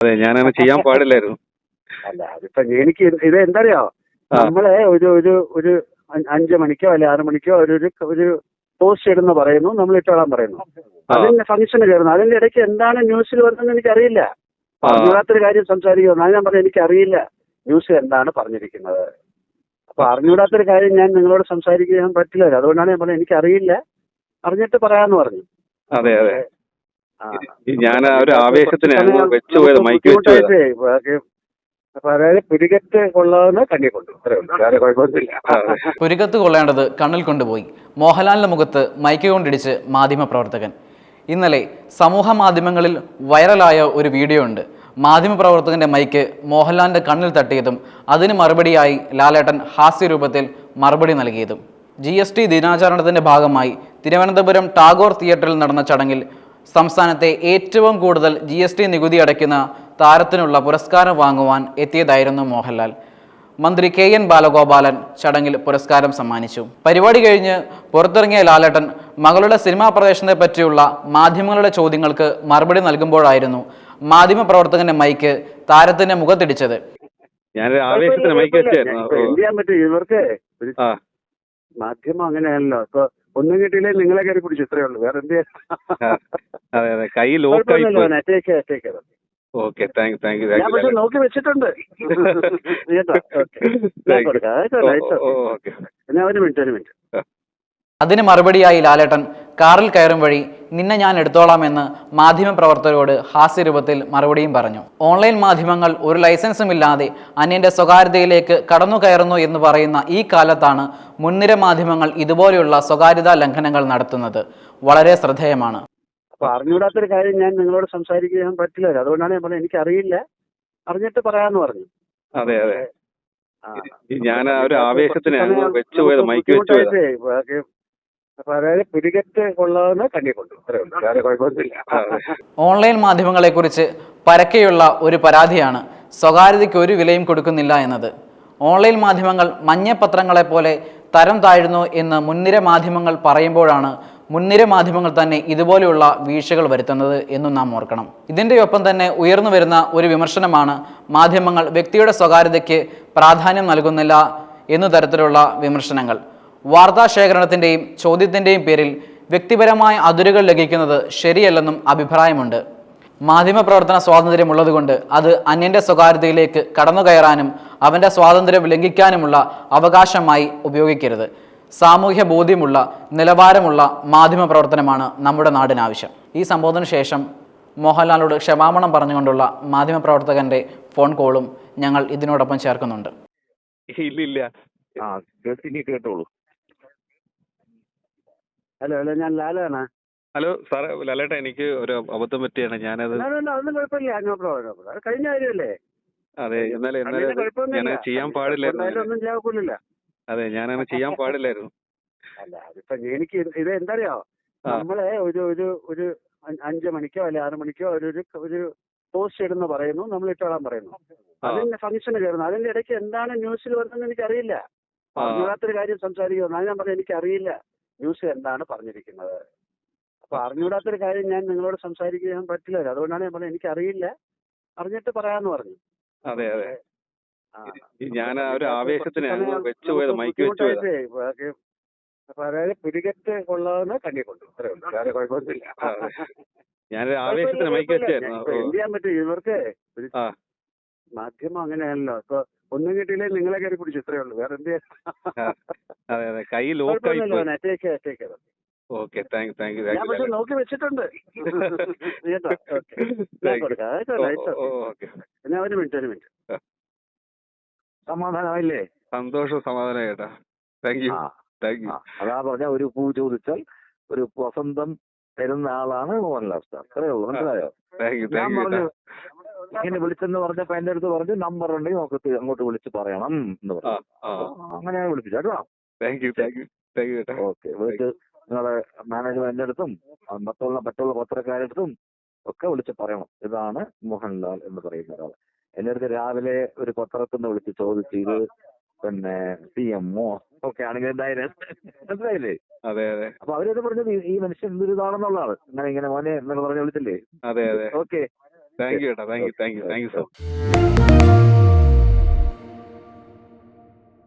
അതെ ഞാനങ്ങനെ ചെയ്യാൻ പാടില്ലായിരുന്നു. അല്ല അതിപ്പോ എനിക്ക് ഇത് ഇത് എന്തറിയോ? നമ്മളെ ഒരു ഒരു ഒരു അ- അഞ്ച് മണിക്കോ അല്ലെ ആറ് മണിക്കോ ഒരു ഒരു ഒരു പോസ്റ്റ് ഇടുന്ന പറയുന്നു നമ്മൾ ഇട്ടോളാൻ പറയുന്നു. അതിന്റെ ഫംഗ്ഷന് കയറുന്നു. അതിന്റെ ഇടയ്ക്ക് എന്താണ് ന്യൂസിൽ വരുന്നതെന്ന് എനിക്കറിയില്ല. അറിഞ്ഞൂടാത്തൊരു കാര്യം സംസാരിക്കുന്നു അത് ഞാൻ പറഞ്ഞു എനിക്കറിയില്ല ന്യൂസ് എന്താണ് പറഞ്ഞിരിക്കുന്നത്. അപ്പൊ അറിഞ്ഞൂടാത്തൊരു കാര്യം ഞാൻ നിങ്ങളോട് സംസാരിക്കാൻ പറ്റില്ല. അതുകൊണ്ടാണ് ഞാൻ പറഞ്ഞത് എനിക്കറിയില്ല. അറിഞ്ഞിട്ട് പറയാന്ന് പറഞ്ഞു. അതെ അതെ. ഞാൻ ആ ഒരു ആവേശത്തിനാണ് വെച്ചു പോയത് മൈക്ക് വെച്ചു പോയത്. ബുദ്ധിമുട്ടായിട്ടേ, അപ്പൊ അതായത് പുരികറ്റ് കൊള്ളാവുന്ന കണ്ണി കൊണ്ടു അത്രേ ഉള്ളൂ. വേറെ കുഴപ്പമൊന്നുമില്ല. അതെ. പുരികത്ത് കൊള്ളേണ്ടത് കണ്ണിൽ കൊണ്ടുപോയി. മോഹൻലാലിന്റെ മുഖത്ത് മൈക്ക് കൊണ്ടിടിച്ച് മാധ്യമ പ്രവർത്തകൻ. ഇന്നലെ സമൂഹ മാധ്യമങ്ങളിൽ വൈറലായ ഒരു വീഡിയോ ഉണ്ട്. മാധ്യമ പ്രവർത്തകന്റെ മൈക്ക് മോഹൻലാലിന്റെ കണ്ണിൽ തട്ടിയതും അതിന് മറുപടിയായി ലാലേട്ടൻ ഹാസ്യരൂപത്തിൽ മറുപടി നൽകിയതും. ജി എസ് ടി ദിനാചരണത്തിന്റെ ഭാഗമായി തിരുവനന്തപുരം ടാഗോർ തിയേറ്ററിൽ നടന്ന ചടങ്ങിൽ സംസ്ഥാനത്തെ ഏറ്റവും കൂടുതൽ ജി എസ് ടി നികുതി അടയ്ക്കുന്ന താരത്തിനുള്ള പുരസ്കാരം വാങ്ങുവാൻ എത്തിയതായിരുന്നു മോഹൻലാൽ. മന്ത്രി കെ എൻ ബാലഗോപാലൻ ചടങ്ങിൽ പുരസ്കാരം സമ്മാനിച്ചു. പരിപാടി കഴിഞ്ഞ് പുറത്തിറങ്ങിയ ലാലേട്ടൻ മകളുടെ സിനിമാ പ്രവേശനത്തെ പറ്റിയുള്ള മാധ്യമങ്ങളുടെ ചോദ്യങ്ങൾക്ക് മറുപടി നൽകുമ്പോഴായിരുന്നു മാധ്യമ പ്രവർത്തകന്റെ മൈക്ക് താരത്തിന്റെ മുഖത്തിടിച്ചത് ഞാൻ ആവേശത്തിന് മൈക്ക് വെച്ചായിരുന്നു. ഇവർക്ക്? മാധ്യമം അങ്ങനെയാണല്ലോ ഇപ്പൊ ഒന്നും കിട്ടിയില്ലേ നിങ്ങളെ കയറി പിടിച്ചു ഇത്രയേ ഉള്ളൂ. വേറെ എന്ത്. അതെ അതെ. കൈ ലോക്കായി attic okay thank thank you thank you നോക്കി വെച്ചിട്ടുണ്ട്. അതിന് മറുപടിയായി ലാലേട്ടൻ കാറിൽ കയറും വഴി നിന്നെ ഞാൻ എടുത്തോളാം എന്ന് മാധ്യമപ്രവർത്തകരോട് ഹാസ്യരൂപത്തിൽ മറുപടിയും പറഞ്ഞു. ഓൺലൈൻ മാധ്യമങ്ങൾ ഒരു ലൈസൻസും ഇല്ലാതെ അന്യന്റെ സ്വകാര്യതയിലേക്ക് കടന്നു കയറുന്നു എന്ന് പറയുന്ന ഈ കാലത്താണ് മുൻനിര മാധ്യമങ്ങൾ ഇതുപോലെയുള്ള സ്വകാര്യതാ ലംഘനങ്ങൾ നടത്തുന്നത്. വളരെ ശ്രദ്ധേയമാണ്. അപ്പൊ അറിഞ്ഞൂടാത്തൊരു കാര്യം ഞാൻ നിങ്ങളോട് സംസാരിക്കാൻ പറ്റില്ല അതുകൊണ്ടാണ് ഞാൻ പറഞ്ഞത് എനിക്കറിയില്ല. അറിഞ്ഞിട്ട് പറയാന്ന് പറഞ്ഞു. അതെ അതെ. ഞാൻ ആ ഒരു ആവേശത്തിന് കുറച്ച് സമയം വെച്ചു മൈക്ക് വെച്ചു പോയത്. ബുദ്ധിമുട്ടായിട്ടേ, ബാക്കി അപ്പൊ അതായത് പുരികറ്റ് കൊള്ളാവുന്ന കണ്ണി കൊണ്ടു. അത്രേ ഉള്ളൂ. വേറെ കുഴപ്പമൊന്നുമില്ല. അതെ. ഓൺലൈൻ മാധ്യമങ്ങളെക്കുറിച്ച് പരക്കെയുള്ള ഒരു പരാതിയാണ് സ്വകാര്യതയ്ക്ക് ഒരു വിലയും കൊടുക്കുന്നില്ല എന്നത്. ഓൺലൈൻ മാധ്യമങ്ങൾ മഞ്ഞപ്പത്രങ്ങളെ പോലെ തരം താഴ്ന്നു എന്ന് മുൻനിര മാധ്യമങ്ങൾ പറയുമ്പോഴാണ് മുൻനിര മാധ്യമങ്ങൾ തന്നെ ഇതുപോലെയുള്ള വീഴ്ചകൾ വരുത്തുന്നത് എന്നും നാം ഓർക്കണം. ഇതിന്റെ ഒപ്പം തന്നെ ഉയർന്നു വരുന്ന ഒരു വിമർശനമാണ് മാധ്യമങ്ങൾ വ്യക്തിയുടെ സ്വകാര്യതയ്ക്ക് പ്രാധാന്യം നൽകുന്നില്ല എന്നു തരത്തിലുള്ള വിമർശനങ്ങൾ. വാർത്താ ശേഖരണത്തിന്റെയും ചോദ്യത്തിന്റെയും പേരിൽ വ്യക്തിപരമായ അതിരുകൾ ലംഘിക്കുന്നത് ശരിയല്ലെന്നും അഭിപ്രായമുണ്ട്. മാധ്യമപ്രവർത്തന സ്വാതന്ത്ര്യമുള്ളതുകൊണ്ട് അത് അന്യന്റെ സ്വകാര്യതയിലേക്ക് കടന്നു കയറാനും അവന്റെ സ്വാതന്ത്ര്യം ലംഘിക്കാനുമുള്ള അവകാശമായി ഉപയോഗിക്കരുത്. സാമൂഹ്യ ബോധ്യമുള്ള നിലവാരമുള്ള മാധ്യമ പ്രവർത്തനമാണ് നമ്മുടെ നാടിന് ആവശ്യം ഈ സംബോധന ശേഷം മോഹൻലാലിനോട് ക്ഷമാപണം പറഞ്ഞുകൊണ്ടുള്ള മാധ്യമ പ്രവർത്തകന്റെ ഫോൺ കോളും ഞങ്ങൾ ഇതിനോടൊപ്പം ചേർക്കുന്നുണ്ട്. ഇല്ല ഇല്ല ആ കേട്ടോളൂ. ഹലോ ഹലോ ഞാൻ ലാലാണ് ഹലോ സാറേ ലാലേട്ടാ എനിക്ക് ഒരു അബദ്ധം പറ്റിയാണ്. ഞാനത് അതൊന്നും അതൊന്നും കുഴപ്പമില്ല. No problem no problem. അത് കഴിഞ്ഞ കാര്യമല്ലേ? അതെ എന്നാലും ഞാൻ ചെയ്യാൻ പാടില്ലായിരുന്നു ഒന്നും അതെ ഞാനങ്ങനെ ചെയ്യാൻ പാടില്ലായിരുന്നു. അല്ല അതിപ്പോ എനിക്ക് ഇത് എന്തറിയോ. നമ്മളെ ഒരു ഒരു ഒരു അഞ്ച് മണിക്കോ അല്ലെ ആറ് മണിക്കോ ഒരു ഒരു ഒരു പോസ്റ്റ് ഇടുന്ന പറയുന്നു നമ്മൾ ഇട്ടോളാൻ പറയുന്നു. അതിന്റെ ഫംഗ്ഷന് കയറുന്നു അതിന്റെ ഇടയ്ക്ക് എന്താണ് ന്യൂസിൽ വരുന്നതെന്ന് എനിക്കറിയില്ല. അറിഞ്ഞൂടാത്തൊരു കാര്യം സംസാരിക്കുന്നു അത് ഞാൻ പറഞ്ഞു എനിക്കറിയില്ല ന്യൂസ് എന്താണ് പറഞ്ഞിരിക്കുന്നത്. അപ്പൊ അറിഞ്ഞൂടാത്തൊരു കാര്യം ഞാൻ നിങ്ങളോട് സംസാരിക്കാൻ പറ്റില്ല. അതുകൊണ്ടാണ് ഞാൻ പറഞ്ഞത് എനിക്കറിയില്ല. അറിഞ്ഞിട്ട് പറയാന്ന് പറഞ്ഞു. അതെ അതെ. ഞാൻ ആ ഒരു ആവേശത്തിനാണ് വെച്ചു പോയത് മൈക്ക് വെച്ചു പോയത്. അപ്പൊ അതായത് പുരികറ്റ് കൊള്ളാവുന്ന കണ്ണി കൊണ്ടു. അത്രേ ഉള്ളൂ. വേറെ കുഴപ്പമൊന്നുമില്ല. ഞാനൊരു ആവേശത്തിന് മൈക്ക് വെച്ചായിരുന്നു എന്ത് ചെയ്യാൻ പറ്റും? ഇവർക്ക് ആ. മാധ്യമം അങ്ങനെയാണല്ലോ. ഇപ്പൊ ഒന്നും കിട്ടിയില്ലേ നിങ്ങളെ കയറി പിടിച്ചു? ഇത്രേ ഉള്ളൂ. വേറെ എന്ത് അതെ അതെ. കൈ ലോക്കായി ഓക്കേ താങ്ക് താങ്ക് യു ഞാൻ പക്ഷെ നോക്കി വെച്ചിട്ടുണ്ട്. കേട്ടോ. ഓക്കെ. ഞാൻ ഒരു മിനിറ്റ് ഒരു മിനിറ്റ്. സമാധാനമായില്ലേ? സന്തോഷം സമാധാനം കേട്ടാ താങ്ക് യു താങ്ക് യു അതാ പറഞ്ഞ ഒരു പൂ ചോദിച്ചാൽ ഒരു വസന്തം തരുന്ന ആളാണ് മോഹൻലാൽ സാർ. അത്രേ ഉള്ളൂ മനസ്സിലായോ? ഞാൻ പറഞ്ഞു ഇങ്ങനെ വിളിച്ചെന്ന് പറഞ്ഞപ്പോ എന്റെ അടുത്ത് പറഞ്ഞു നമ്പർ ഉണ്ടെങ്കിൽ നമുക്ക് അങ്ങോട്ട് വിളിച്ച് പറയണം എന്ന് പറഞ്ഞു. അങ്ങനെ വിളിപ്പിച്ചു കേട്ടോ. Thank you thank you thank you okay വിളിച്ച് നിങ്ങളെ മാനേജ്മെന്റിന്റെ അടുത്തും മറ്റുള്ള മറ്റുള്ള പത്രക്കാരുടെ അടുത്തും ഒക്കെ വിളിച്ച് പറയണം. ഇതാണ് മോഹൻലാൽ എന്ന് പറയുന്ന ഒരാൾ. എന്റെ അടുത്ത് രാവിലെ ഒരു പത്രത്തിൽ നിന്ന് വിളിച്ച് ചോദിച്ചു ഇത് പിന്നെ സി എംഒ ഒക്കെ ആണെങ്കിൽ എന്തായാലും മനസ്സിലായില്ലേ? അപ്പൊ അവരത് പറഞ്ഞത് ഈ- മനുഷ്യൻ എന്തൊരിതാണെന്നുള്ളതാണ്. ഇങ്ങനെ ഇങ്ങനെ മോനെ എന്നൊക്കെ പറഞ്ഞ് വിളിച്ചില്ലേ? അതെ അതെ. Okay. Thank you thank you thank you thank you so